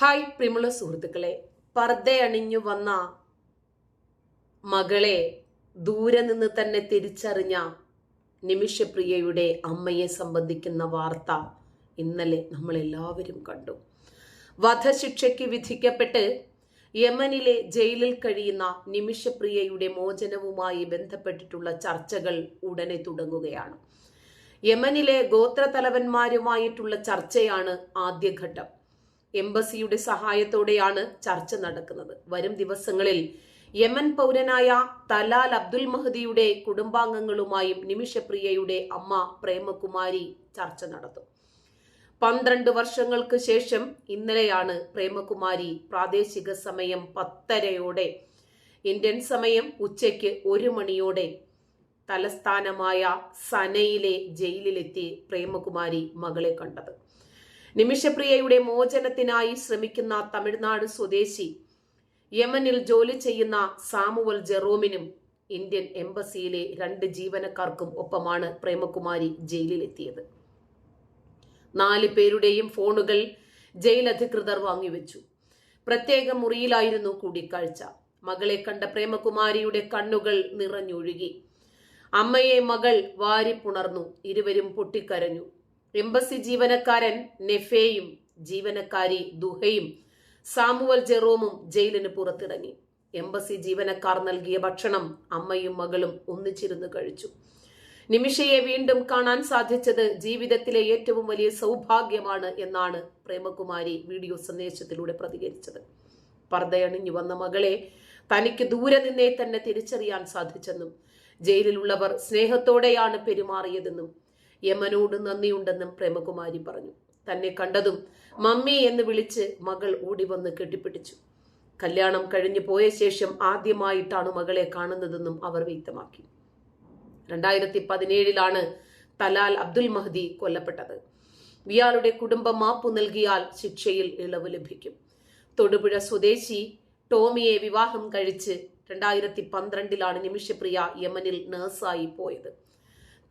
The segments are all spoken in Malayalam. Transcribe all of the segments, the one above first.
ഹായ് പ്രിമുള്ള സുഹൃത്തുക്കളെ പർദ്ദയണിഞ്ഞു വന്ന മകളെ ദൂരെ നിന്ന് തന്നെ തിരിച്ചറിഞ്ഞ നിമിഷപ്രിയയുടെ അമ്മയെ സംബന്ധിക്കുന്ന വാർത്ത ഇന്നലെ നമ്മൾ എല്ലാവരും കണ്ടു. വധശിക്ഷയ്ക്ക് വിധിക്കപ്പെട്ട് യമനിലെ ജയിലിൽ കഴിയുന്ന നിമിഷപ്രിയയുടെ മോചനവുമായി ബന്ധപ്പെട്ടിട്ടുള്ള ചർച്ചകൾ ഉടനെ തുടങ്ങുകയാണ്. യമനിലെ ഗോത്രതലവന്മാരുമായിട്ടുള്ള ചർച്ചയാണ് ആദ്യഘട്ടം. എംബസിയുടെ സഹായത്തോടെയാണ് ചർച്ച നടക്കുന്നത്. വരും ദിവസങ്ങളിൽ യമൻ പൗരനായ തലാൽ അബ്ദുൽ മഹദിയുടെ കുടുംബാംഗങ്ങളുമായും നിമിഷപ്രിയയുടെ അമ്മ പ്രേമകുമാരി ചർച്ച നടത്തും. പന്ത്രണ്ട് വർഷങ്ങൾക്ക് ശേഷം ഇന്നലെയാണ് പ്രേമകുമാരി പ്രാദേശിക സമയം പത്തരയോടെ ഇന്ത്യൻ സമയം ഉച്ചയ്ക്ക് ഒരു മണിയോടെ തലസ്ഥാനമായ സനയിലെ ജയിലിലെത്തി പ്രേമകുമാരി മകളെ കണ്ടത്. നിമിഷപ്രിയയുടെ മോചനത്തിനായി ശ്രമിക്കുന്ന തമിഴ്നാട് സ്വദേശി. യമനിൽ ജോലി ചെയ്യുന്ന സാമുവൽ ജെറോമിനും ഇന്ത്യൻ എംബസിയിലെ രണ്ട് ജീവനക്കാർക്കും ഒപ്പമാണ് പ്രേമകുമാരി ജയിലിലെത്തിയത്. നാല് പേരുടെയും ഫോണുകൾ ജയിൽ അധികൃതർ വാങ്ങിവെച്ചു. പ്രത്യേക മുറിയിലായിരുന്നു കൂടിക്കാഴ്ച. മകളെ കണ്ട പ്രേമകുമാരിയുടെ കണ്ണുകൾ നിറഞ്ഞൊഴുകി. അമ്മയെ മകൾ വാരിപ്പുണർന്നു. ഇരുവരും പൊട്ടിക്കരഞ്ഞു. എംബസി ജീവനക്കാരൻ നെഫേയും ജീവനക്കാരി ദുഹയും സാമുവൽ ജെറോമും ജയിലിന് പുറത്തിറങ്ങി. എംബസി ജീവനക്കാർ നൽകിയ ഭക്ഷണം അമ്മയും മകളും ഒന്നിച്ചിരുന്ന് കഴിച്ചു. നിമിഷയെ വീണ്ടും കാണാൻ സാധിച്ചത് ജീവിതത്തിലെ ഏറ്റവും വലിയ സൗഭാഗ്യമാണ് എന്നാണ് പ്രേമകുമാരി വീഡിയോ സന്ദേശത്തിലൂടെ പ്രതികരിച്ചത്. പർദ്ദയണിഞ്ഞു വന്ന മകളെ തനിക്ക് ദൂരെ നിന്നേ തന്നെ തിരിച്ചറിയാൻ സാധിച്ചെന്നും ജയിലിലുള്ളവർ സ്നേഹത്തോടെയാണ് പെരുമാറിയതെന്നും യമനോട് നന്ദിയുണ്ടെന്നും പ്രേമകുമാരി പറഞ്ഞു. തന്നെ കണ്ടതും മമ്മി എന്ന് വിളിച്ച് മകൾ ഓടി വന്ന് കെട്ടിപ്പിടിച്ചു. കല്യാണം കഴിഞ്ഞു പോയ ശേഷം ആദ്യമായിട്ടാണ് മകളെ കാണുന്നതെന്നും അവർ വ്യക്തമാക്കി. രണ്ടായിരത്തി പതിനേഴിലാണ് തലാൽ അബ്ദുൽ മഹദി കൊല്ലപ്പെട്ടത്. ഇയാളുടെ കുടുംബം മാപ്പു നൽകിയാൽ ശിക്ഷയിൽ ഇളവ് ലഭിക്കും. തൊടുപുഴ സ്വദേശി ടോമിയെ വിവാഹം കഴിച്ച് രണ്ടായിരത്തി പന്ത്രണ്ടിലാണ് നിമിഷപ്രിയ യമനിൽ നഴ്സായി പോയത്.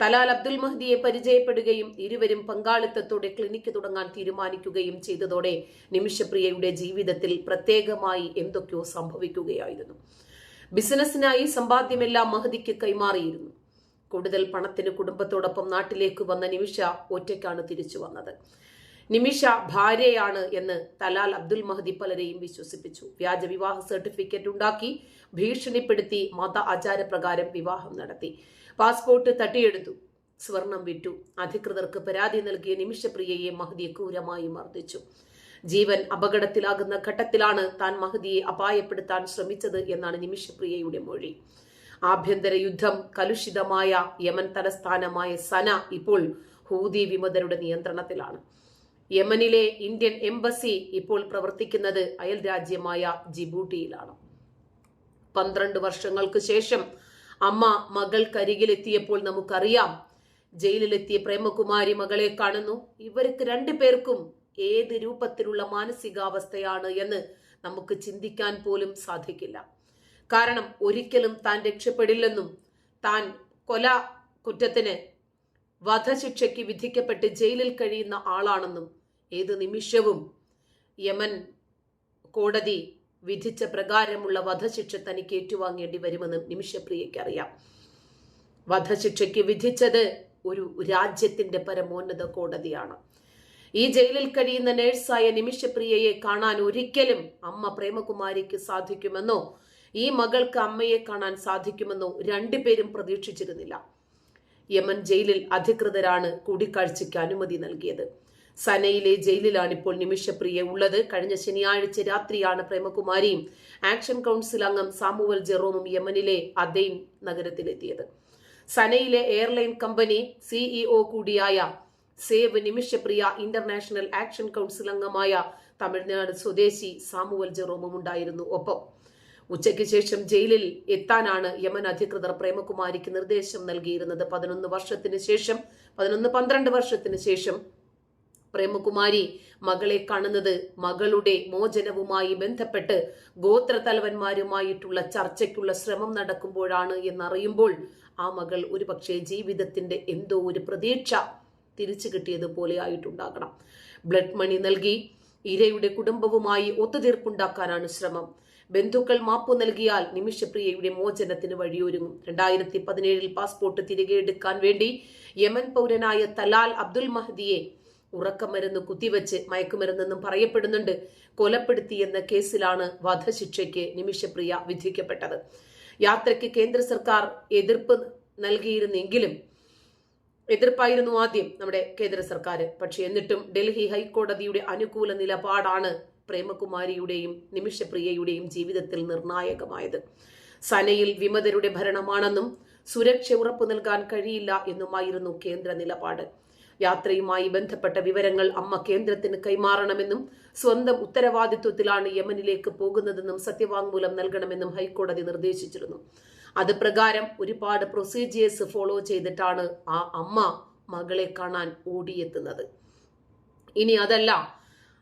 തലാൽ അബ്ദുൽ മഹ്ദിയെ പരിചയപ്പെടുകയും ഇരുവരും പങ്കാളിത്തത്തോടെ ക്ലിനിക്ക് തുടങ്ങാൻ തീരുമാനിക്കുകയും ചെയ്തതോടെ നിമിഷപ്രിയയുടെ ജീവിതത്തിൽ പ്രത്യേകമായി എന്തൊക്കെയോ സംഭവിക്കുകയായിരുന്നു. ബിസിനസ്സിനായി സമ്പാദ്യമെല്ലാം മഹദിക്ക് കൈമാറിയിരുന്നു. കൂടുതൽ പണത്തിന് കുടുംബത്തോടൊപ്പം നാട്ടിലേക്ക് വന്ന നിമിഷ ഒറ്റയ്ക്കാണ് തിരിച്ചു വന്നത്. നിമിഷ ഭാര്യയാണ് എന്ന് തലാൽ അബ്ദുൽ മഹദി പലരെയും വിശ്വസിപ്പിച്ചു. വ്യാജ വിവാഹ സർട്ടിഫിക്കറ്റ് ഉണ്ടാക്കി ഭീഷണിപ്പെടുത്തി മത ആചാരപ്രകാരം വിവാഹം നടത്തി. പാസ്പോർട്ട് തട്ടിയെടുത്തു. സ്വർണം വിറ്റു. അധികൃതർക്ക് പരാതി നൽകിയ നിമിഷപ്രിയയെ മഹദി ക്രൂരമായി മർദ്ദിച്ചു. ജീവൻ അപകടത്തിലാകുന്ന ഘട്ടത്തിലാണ് താൻ മഹദിയെ അപായപ്പെടുത്താൻ ശ്രമിച്ചത് എന്നാണ് നിമിഷപ്രിയയുടെ മൊഴി. ആഭ്യന്തര യുദ്ധം കലുഷിതമായ യമൻ തലസ്ഥാനമായ സന ഇപ്പോൾ ഹൂതി വിമതരുടെ നിയന്ത്രണത്തിലാണ്. യമനിലെ ഇന്ത്യൻ എംബസി ഇപ്പോൾ പ്രവർത്തിക്കുന്നത് അയൽ രാജ്യമായ ജിബൂട്ടിയിലാണ്. പന്ത്രണ്ട് വർഷങ്ങൾക്ക് ശേഷം അമ്മ മകൾക്കരികിലെത്തിയപ്പോൾ നമുക്കറിയാം. ജയിലിലെത്തിയ പ്രേമകുമാരി മകളെ കാണുന്നു. ഇവർക്ക് രണ്ടു പേർക്കും ഏത് രൂപത്തിലുള്ള മാനസികാവസ്ഥയാണ് എന്ന് നമുക്ക് ചിന്തിക്കാൻ പോലും സാധിക്കില്ല. കാരണം ഒരിക്കലും താൻ രക്ഷപ്പെടില്ലെന്നും താൻ കൊല കുറ്റത്തിന് വധശിക്ഷയ്ക്ക് വിധിക്കപ്പെട്ട് ജയിലിൽ കഴിയുന്ന ആളാണെന്നും ഏത് നിമിഷവും യമൻ കോടതി വിധിച്ച പ്രകാരമുള്ള വധശിക്ഷ തനിക്ക് ഏറ്റുവാങ്ങേണ്ടി വരുമെന്ന് നിമിഷപ്രിയയ്ക്ക് അറിയാം വധശിക്ഷയ്ക്ക് വിധിച്ചത് ഒരു രാജ്യത്തിന്റെ പരമോന്നത കോടതിയാണ്. ഈ ജയിലിൽ കഴിയുന്ന നേഴ്സായ നിമിഷപ്രിയയെ കാണാൻ ഒരിക്കലും അമ്മ പ്രേമകുമാരിക്ക് സാധിക്കുമെന്നോ ഈ മകൾക്ക് അമ്മയെ കാണാൻ സാധിക്കുമെന്നോ രണ്ടുപേരും പ്രതീക്ഷിച്ചിരുന്നില്ല. യമൻ ജയിലിൽ അധികൃതരാണ് കൂടിക്കാഴ്ചയ്ക്ക് അനുമതി നൽകിയത്. സനയിലെ ജയിലിലാണ് ഇപ്പോൾ നിമിഷപ്രിയ ഉള്ളത്. കഴിഞ്ഞ ശനിയാഴ്ച രാത്രിയാണ് പ്രേമകുമാരിയും ആക്ഷൻ കൗൺസിൽ അംഗം സാമുവൽ ജെറോമും യമനിലെ അദൈൻ നഗരത്തിലെത്തിയത്. സനയിലെ എയർലൈൻ കമ്പനി സിഇഒ കൂടിയായ save Nimishapriya international action council അംഗമായ തമിഴ്നാട് സ്വദേശി സാമുവൽ ജെറോമും ഉണ്ടായിരുന്നു. ഒപ്പം ഉച്ചയ്ക്ക് ശേഷം ജയിലിൽ എത്താനാണ് യമൻ അധികൃതർ പ്രേമകുമാരിക്ക് നിർദ്ദേശം നൽകിയിരുന്നത്. പതിനൊന്ന് വർഷത്തിന് ശേഷം പതിനൊന്ന് പന്ത്രണ്ട് വർഷത്തിന് ശേഷം പ്രേമകുമാരി മകളെ കാണുന്നത് മകളുടെ മോചനവുമായി ബന്ധപ്പെട്ട് ഗോത്രതലവന്മാരുമായിട്ടുള്ള ചർച്ചയ്ക്കുള്ള ശ്രമം നടക്കുമ്പോഴാണ് എന്നറിയുമ്പോൾ ആ മകൾ ഒരുപക്ഷെ ജീവിതത്തിന്റെ എന്തോ ഒരു പ്രതീക്ഷ തിരിച്ചു കിട്ടിയതുപോലെ ആയിട്ടുണ്ടാകണം. ബ്ലഡ് മണി നൽകി ഇരയുടെ കുടുംബവുമായി ഒത്തുതീർപ്പുണ്ടാക്കാനാണ് ശ്രമം. ബന്ധുക്കൾ മാപ്പു നൽകിയാൽ നിമിഷപ്രിയയുടെ മോചനത്തിന് വഴിയൊരുങ്ങും. രണ്ടായിരത്തി പതിനേഴിൽ പാസ്പോർട്ട് തിരികെ എടുക്കാൻ വേണ്ടി യമൻ പൗരനായ തലാൽ അബ്ദുൽ മഹദിയെ ഉറക്കമരുന്ന് കുത്തിവെച്ച് മയക്കുമരുന്നെന്നും പറയപ്പെടുന്നുണ്ട്. കൊലപ്പെടുത്തി എന്ന കേസിലാണ് വധശിക്ഷയ്ക്ക് നിമിഷപ്രിയ വിധിക്കപ്പെട്ടത്. യാത്രയ്ക്ക് കേന്ദ്ര സർക്കാർ എതിർപ്പ് നൽകിയിരുന്നെങ്കിലും എതിർപ്പായിരുന്നു ആദ്യം നമ്മുടെ കേന്ദ്ര സർക്കാർ പക്ഷെ എന്നിട്ടും ഡൽഹി ഹൈക്കോടതിയുടെ അനുകൂല നിലപാടാണ് പ്രേമകുമാരിയുടെയും നിമിഷപ്രിയയുടെയും ജീവിതത്തിൽ നിർണായകമായത്. സനയിൽ വിമതരുടെ ഭരണമാണെന്നും സുരക്ഷ ഉറപ്പു നൽകാൻ കഴിയില്ല എന്നുമായിരുന്നു കേന്ദ്ര നിലപാട്. യാത്രയുമായി ബന്ധപ്പെട്ട വിവരങ്ങൾ അമ്മ കേന്ദ്രത്തിന് കൈമാറണമെന്നും സ്വന്തം ഉത്തരവാദിത്വത്തിലാണ് യമനിലേക്ക് പോകുന്നതെന്നും സത്യവാങ്മൂലം നൽകണമെന്നും ഹൈക്കോടതി നിർദ്ദേശിച്ചിരുന്നു. അത് പ്രകാരം ഒരുപാട് പ്രൊസീജിയേഴ്സ് ഫോളോ ചെയ്തിട്ടാണ് ആ അമ്മ മകളെ കാണാൻ ഓടിയെത്തുന്നത്. ഇനി അതല്ല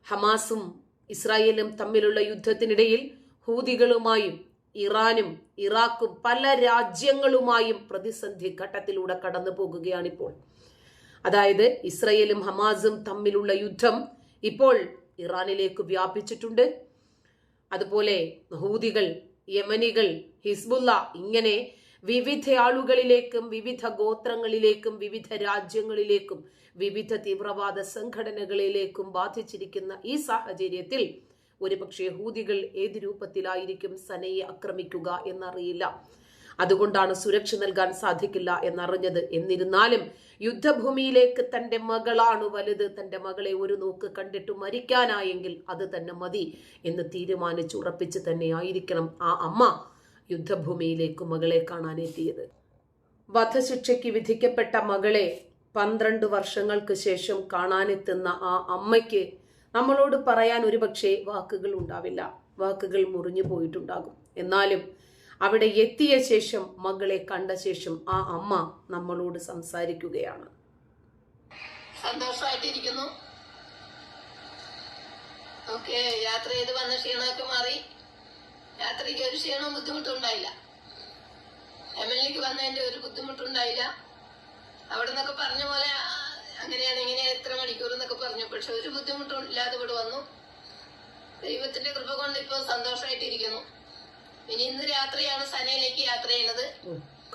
ഹമാസും ഇസ്രായേലും തമ്മിലുള്ള യുദ്ധത്തിനിടയിൽ ഹൂതികളുമായും ഇറാനും ഇറാഖും പല രാജ്യങ്ങളുമായും പ്രതിസന്ധി ഘട്ടത്തിലൂടെ കടന്നു പോകുകയാണിപ്പോൾ അതായത് ഇസ്രയേലും ഹമാസും തമ്മിലുള്ള യുദ്ധം ഇപ്പോൾ ഇറാനിലേക്ക് വ്യാപിച്ചിട്ടുണ്ട്. അതുപോലെ ഹൂതികൾ യമനികൾ ഹിസ്ബുല്ല ഇങ്ങനെ വിവിധ ആളുകളിലേക്കും വിവിധ ഗോത്രങ്ങളിലേക്കും വിവിധ രാജ്യങ്ങളിലേക്കും വിവിധ തീവ്രവാദ സംഘടനകളിലേക്കും ബാധിച്ചിരിക്കുന്ന ഈ സാഹചര്യത്തിൽ ഒരുപക്ഷെ ഹൂതികൾ ഏത് രൂപത്തിലായിരിക്കും സനയെ ആക്രമിക്കുക എന്നറിയില്ല. അതുകൊണ്ടാണ് സുരക്ഷ നൽകാൻ സാധിക്കില്ല എന്നറിഞ്ഞത്. എന്നിരുന്നാലും യുദ്ധഭൂമിയിലേക്ക് തന്റെ മകളാണ് വലുത്. തന്റെ മകളെ ഒരു നോക്ക് കണ്ടിട്ട് മരിക്കാനായെങ്കിൽ അത് തന്നെ മതി എന്ന് തീരുമാനിച്ച് ഉറപ്പിച്ച് തന്നെ ആയിരിക്കണം ആ അമ്മ യുദ്ധഭൂമിയിലേക്ക് മകളെ കാണാൻ എത്തിയത് വധശിക്ഷയ്ക്ക് വിധിക്കപ്പെട്ട മകളെ പന്ത്രണ്ട് വർഷങ്ങൾക്ക് ശേഷം കാണാനെത്തുന്ന ആ അമ്മയ്ക്ക് നമ്മളോട് പറയാൻ ഒരുപക്ഷെ വാക്കുകൾ ഉണ്ടാവില്ല. വാക്കുകൾ മുറിഞ്ഞു പോയിട്ടുണ്ടാകും. എന്നാലും അവിടെ എത്തിയ ശേഷം മകളെ കണ്ട ശേഷം ആ അമ്മ നമ്മളോട് സംസാരിക്കുകയാണ്. സന്തോഷമായിട്ടിരിക്കുന്നു. ഓക്കെ യാത്ര ചെയ്ത് വന്ന ക്ഷീണമൊക്കെ മാറി. യാത്രയ്ക്ക് ഒരു ക്ഷീണവും ബുദ്ധിമുട്ടുണ്ടായില്ല എം എൽ എക്ക് വന്നതിന്റെ ഒരു ബുദ്ധിമുട്ടുണ്ടായില്ല അവിടെ നിന്നൊക്കെ പറഞ്ഞ പോലെ അങ്ങനെയാണ് ഇങ്ങനെ എത്ര മണിക്കൂർ എന്നൊക്കെ പറഞ്ഞു. പക്ഷെ ഒരു ബുദ്ധിമുട്ടും ഇല്ലാതെ ഇവിടെ വന്നു. ദൈവത്തിന്റെ കൃപ കൊണ്ട് ഇപ്പോൾ സന്തോഷമായിട്ടിരിക്കുന്നു. ഇനി ഇന്ന് രാത്രിയാണ് സനയിലേക്ക് യാത്ര ചെയ്യുന്നത്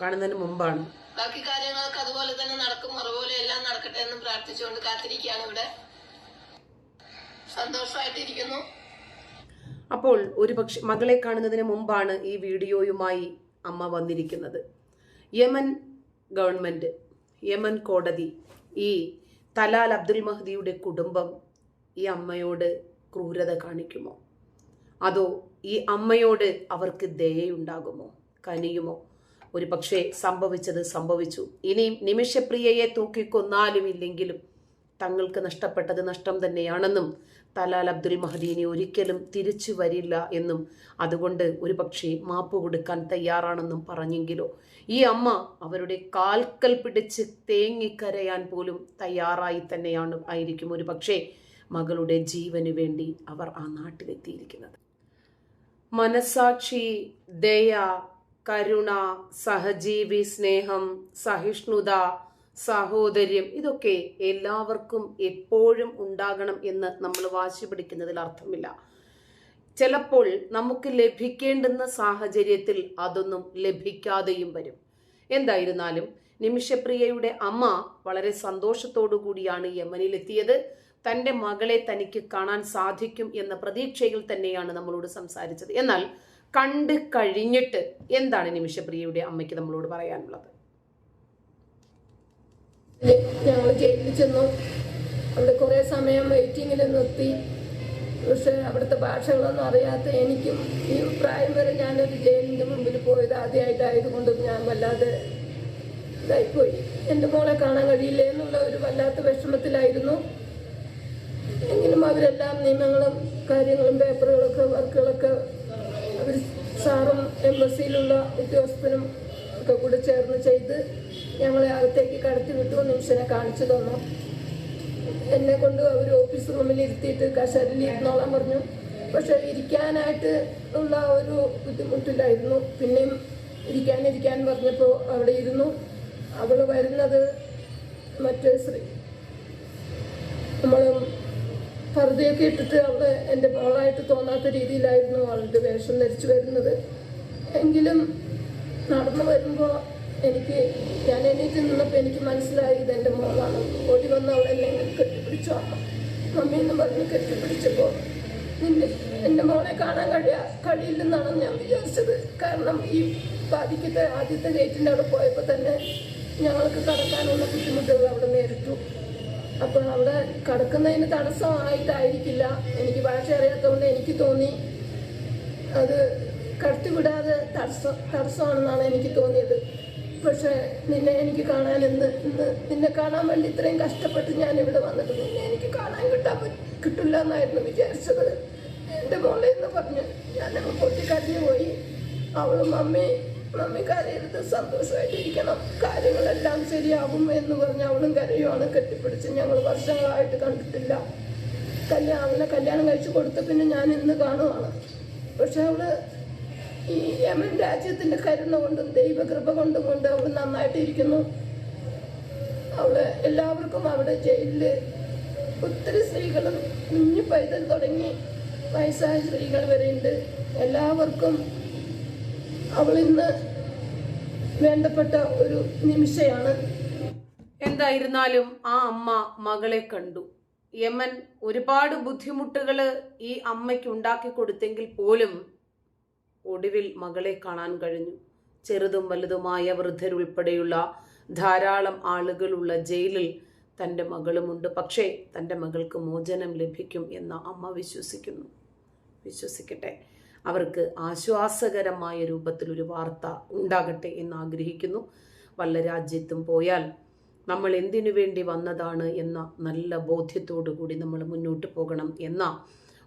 കാണുന്നതിന് മുമ്പാണ്. ബാക്കി കാര്യങ്ങളൊക്കെ അതുപോലെ തന്നെ നടക്കും. അതുപോലെ എല്ലാം നടക്കട്ടെ എന്ന് പ്രാർത്ഥിച്ചുകൊണ്ട് കാത്തിരിക്കുകയാണ് ഇവിടെ. സന്തോഷമായിട്ടിരിക്കുന്നു. അപ്പോൾ ഒരുപക്ഷെ മകളെ കാണുന്നതിന് മുമ്പാണ് ഈ വീഡിയോയുമായി അമ്മ വന്നിരിക്കുന്നത്. യമൻ ഗവൺമെന്റ് യമൻ കോടതി ഈ തലാൽ അബ്ദുൽ മഹദിയുടെ കുടുംബം ഈ അമ്മയോട് ക്രൂരത കാണിക്കുമോ? അതോ ഈ അമ്മയോട് അവർക്ക് ദയയുണ്ടാകുമോ? കനിയുമോ? ഒരു പക്ഷേ സംഭവിച്ചത് സംഭവിച്ചു. ഇനിയും നിമിഷപ്രിയയെ തൂക്കിക്കൊന്നാലും ഇല്ലെങ്കിലും തങ്ങൾക്ക് നഷ്ടപ്പെട്ടത് നഷ്ടം തന്നെയാണെന്നും തലാൽ അബ്ദുൽ മഹദീനെ ഒരിക്കലും തിരിച്ചു വരില്ല എന്നും അതുകൊണ്ട് ഒരു പക്ഷേ മാപ്പ് കൊടുക്കാൻ തയ്യാറാണെന്നും പറഞ്ഞെങ്കിലോ? ഈ അമ്മ അവരുടെ കാൽക്കൽ പിടിച്ച് തേങ്ങിക്കരയാൻ പോലും തയ്യാറായി തന്നെയാണ് ആയിരിക്കും ഒരു പക്ഷേ മകളുടെ ജീവന് വേണ്ടി അവർ ആ നാട്ടിലെത്തിയിരിക്കുന്നത്. മനസാക്ഷി ദയ കരുണ സഹജീവി സ്നേഹം സഹിഷ്ണുത സഹോദര്യം ഇതൊക്കെ എല്ലാവർക്കും എപ്പോഴും ഉണ്ടാകണം എന്ന് നമ്മൾ വാശി പിടിക്കുന്നതിൽ അർത്ഥമില്ല. ചിലപ്പോൾ നമുക്ക് ലഭിക്കേണ്ടുന്ന സാഹചര്യത്തിൽ അതൊന്നും ലഭിക്കാതെയും വരും. എന്തായിരുന്നാലും നിമിഷപ്രിയയുടെ അമ്മ വളരെ സന്തോഷത്തോടു കൂടിയാണ് യമനിലെത്തിയത്. തന്റെ മകളെ തനിക്ക് കാണാൻ സാധിക്കും എന്ന പ്രതീക്ഷയിൽ തന്നെയാണ് നമ്മളോട് സംസാരിച്ചത്. എന്നാൽ കണ്ട് കഴിഞ്ഞിട്ട് എന്താണ് നിമിഷപ്രിയയുടെ അമ്മയ്ക്ക് നമ്മളോട് പറയാനുള്ളത്? ഞങ്ങൾ ജയിലിൽ ചെന്നു. അവിടെ കുറെ സമയം വെയിറ്റിങ്ങിൽ നിർത്തി. പക്ഷെ അവിടുത്തെ ഭാഷകളൊന്നും അറിയാത്ത എനിക്കും ഈ പ്രായം വരെ ഞാനൊരു ജയിലിന്റെ മുമ്പിൽ പോയത് ആദ്യമായിട്ടായതുകൊണ്ട് ഞാൻ വല്ലാതെ ഇതായിപ്പോയി. എന്റെ മോളെ കാണാൻ കഴിയില്ല എന്നുള്ള ഒരു വല്ലാത്ത വിഷമത്തിലായിരുന്നു. അവരെല്ലാം നിയമങ്ങളും കാര്യങ്ങളും പേപ്പറുകളൊക്കെ വർക്കുകളൊക്കെ അവർ സാറും എംബസിയിലുള്ള ഉദ്യോഗസ്ഥനും ഒക്കെ കൂടെ ചേർന്ന് ചെയ്ത് ഞങ്ങളെ അകത്തേക്ക് കടത്തി വിട്ടു നിമിഷനെ കാണിച്ചു തന്നു. എന്നെ കൊണ്ട് അവർ ഓഫീസ് റൂമിൽ ഇരുത്തിയിട്ട് കസേരയിൽ ഇരുന്നോളാൻ പറഞ്ഞു. പക്ഷെ ഇരിക്കാനായിട്ട് ഉള്ള ഒരു ബുദ്ധിമുട്ടില്ലായിരുന്നു. പിന്നെയും ഇരിക്കാനിരിക്കാൻ പറഞ്ഞപ്പോൾ അവിടെ ഇരുന്നു. അവൾ വരുന്നത് മറ്റേ ശ്രീ നമ്മൾ പർദ്ദയൊക്കെ ഇട്ടിട്ട് അവൾ എന്റെ മോളായിട്ട് തോന്നാത്ത രീതിയിലായിരുന്നു അവളുടെ വേഷം ധരിച്ചു വരുന്നത്. എങ്കിലും നടന്നു വരുമ്പോൾ എനിക്ക് ഞാൻ എണീറ്റ് നിന്നപ്പോൾ എനിക്ക് മനസ്സിലായി ഇത് എന്റെ മോളാണ്. ഓടി വന്ന് അവളെന്നെ കെട്ടിപ്പിടിച്ചോ മമ്മി എന്ന് പറഞ്ഞ് കെട്ടിപ്പിടിച്ചപ്പോൾ നിന്നെ എന്റെ മോളെ കാണാൻ കഴിയാ കഴിയില്ലെന്നാണ് ഞാൻ വിചാരിച്ചത്. കാരണം ഈ പാതിക്കത്തെ ആദ്യത്തെ ഗേറ്റിന്റെ അവിടെ പോയപ്പോൾ തന്നെ ഞങ്ങൾക്ക് കടക്കാനുള്ള ബുദ്ധിമുട്ടുകൾ അവിടെ നേരിട്ടു. അപ്പോൾ അവിടെ കടക്കുന്നതിന് തടസ്സമായിട്ടായിരിക്കില്ല. എനിക്ക് ഭാഷ അറിയാത്തതുകൊണ്ട് എനിക്ക് തോന്നി അത് കടത്തിവിടാതെ തടസ്സം തടസ്സമാണെന്നാണ് എനിക്ക് തോന്നിയത്. പക്ഷേ നിന്നെ എനിക്ക് കാണാൻ ഇന്ന് ഇന്ന് നിന്നെ കാണാൻ വേണ്ടി ഇത്രയും കഷ്ടപ്പെട്ട് ഞാൻ ഇവിടെ വന്നിട്ട് നിന്നെ എനിക്ക് കാണാൻ കിട്ടാൻ കിട്ടില്ല എന്നായിരുന്നു വിചാരിച്ചത്. എന്റെ മോളെ എന്ന് പറഞ്ഞ് ഞാൻ അങ്ങ് പോയി. അവളും മമ്മി മമ്മി കരയരുത്. സന്തോഷമായിട്ടിരിക്കണം കാര്യങ്ങളെല്ലാം ശരിയാവും എന്ന് പറഞ്ഞ് അവളും കരയുവാണ് കെട്ടിപ്പിടിച്ച്. ഞങ്ങൾ വർഷങ്ങളായിട്ട് കണ്ടിട്ടില്ല. കല്യാണം അവളെ കല്യാണം കഴിച്ചു കൊടുത്ത പിന്നെ ഞാൻ ഇന്ന് കാണുവാണ്. പക്ഷെ അവൾ ഈ യമൻ രാജ്യത്തിന്റെ കരുണ കൊണ്ടും ദൈവകൃപ കൊണ്ടും കൊണ്ട് അവൾ നന്നായിട്ട് ഇരിക്കുന്നു അവൾ എല്ലാവർക്കും അവിടെ ജയിലിൽ ഒത്തിരി സ്ത്രീകളും കുഞ്ഞു പൈതൽ തുടങ്ങി വയസ്സായ സ്ത്രീകൾ വരെയുണ്ട്. എല്ലാവർക്കും അവൾ ഇന്ന് വേണ്ടപ്പെട്ട ഒരു നിമിഷയാണ്. എന്തായിരുന്നാലും ആ അമ്മ മകളെ കണ്ടു. യമൻ ഒരുപാട് ബുദ്ധിമുട്ടുകൾ ഈ അമ്മയ്ക്ക് ഉണ്ടാക്കി കൊടുത്തെങ്കിൽ പോലും ഒടുവിൽ മകളെ കാണാൻ കഴിഞ്ഞു. ചെറുതും വലുതുമായ വൃദ്ധരുൾപ്പെടെയുള്ള ധാരാളം ആളുകളുള്ള ജയിലിൽ തന്റെ മകളുമുണ്ട്. പക്ഷേ തന്റെ മകൾക്ക് മോചനം ലഭിക്കും എന്ന് അമ്മ വിശ്വസിക്കുന്നു. വിശ്വസിക്കട്ടെ. അവർക്ക് ആശ്വാസകരമായ രൂപത്തിൽ ഒരു വാർത്ത ഉണ്ടാകട്ടെ എന്ന് ആഗ്രഹിക്കുന്നു. വല്ല രാജ്യത്തും പോയാൽ നമ്മൾ എന്തിനു വേണ്ടി വന്നതാണ് എന്ന നല്ല ബോധ്യത്തോടു കൂടി നമ്മൾ മുന്നോട്ട് പോകണം എന്ന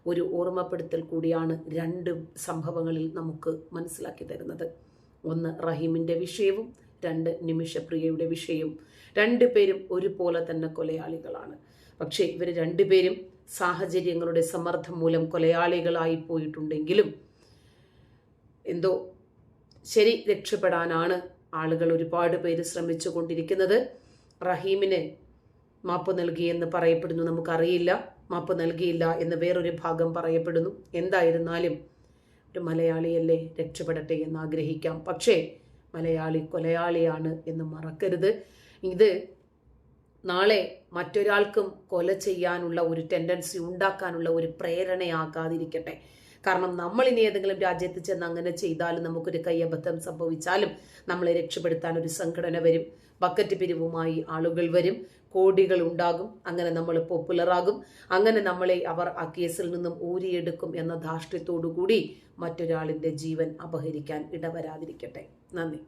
ഒരു ഓർമ്മപ്പെടുത്തൽ കൂടിയാണ് രണ്ട് സംഭവങ്ങളിൽ നമുക്ക് മനസ്സിലാക്കി തരുന്നത്. ഒന്ന് റഹീമിന്റെ വിഷയവും രണ്ട് നിമിഷപ്രിയയുടെ വിഷയവും. രണ്ടുപേരും ഒരുപോലെ തന്നെ കൊലയാളികളാണ്. പക്ഷേ ഇവർ രണ്ടുപേരും സാഹചര്യങ്ങളുടെ സമ്മർദ്ദം മൂലം കൊലയാളികളായി പോയിട്ടുണ്ടെങ്കിലും എന്തോ ശരി രക്ഷപ്പെടാനാണ് ആളുകൾ ഒരുപാട് പേര് ശ്രമിച്ചു കൊണ്ടിരിക്കുന്നത്. റഹീമിന് മാപ്പ് നൽകിയെന്ന് പറയപ്പെടുന്നു. നമുക്കറിയില്ല. മാപ്പ് നൽകിയില്ല എന്ന് വേറൊരു ഭാഗം പറയപ്പെടുന്നു. എന്തായിരുന്നാലും ഒരു മലയാളിയല്ലേ രക്ഷപ്പെടട്ടെ എന്ന് ആഗ്രഹിക്കാം. പക്ഷേ മലയാളി കൊലയാളിയാണ് എന്ന് മറക്കരുത്. ഇത് നാളെ മറ്റൊരാൾക്കും കൊല ചെയ്യാനുള്ള ഒരു ടെൻഡൻസി ഉണ്ടാക്കാനുള്ള ഒരു പ്രേരണയാകാതിരിക്കട്ടെ. കാരണം നമ്മൾ ഇനി ഏതെങ്കിലും രാജ്യത്ത് ചെന്ന് അങ്ങനെ ചെയ്താലും നമുക്കൊരു കയ്യബദ്ധം സംഭവിച്ചാലും നമ്മളെ രക്ഷപ്പെടുത്താൻ ഒരു സംഘടന വരും. ബക്കറ്റ് പിരിവുമായി ആളുകൾ വരും. കോടികൾ ഉണ്ടാകും. അങ്ങനെ നമ്മൾ പോപ്പുലറാകും അങ്ങനെ നമ്മളെ അവർ ആ കേസിൽ നിന്നും ഊരിയെടുക്കും എന്ന ധാർഷ്ട്യത്തോടു കൂടി മറ്റൊരാളിന്റെ ജീവൻ അപഹരിക്കാൻ ഇടവരാതിരിക്കട്ടെ. നന്ദി.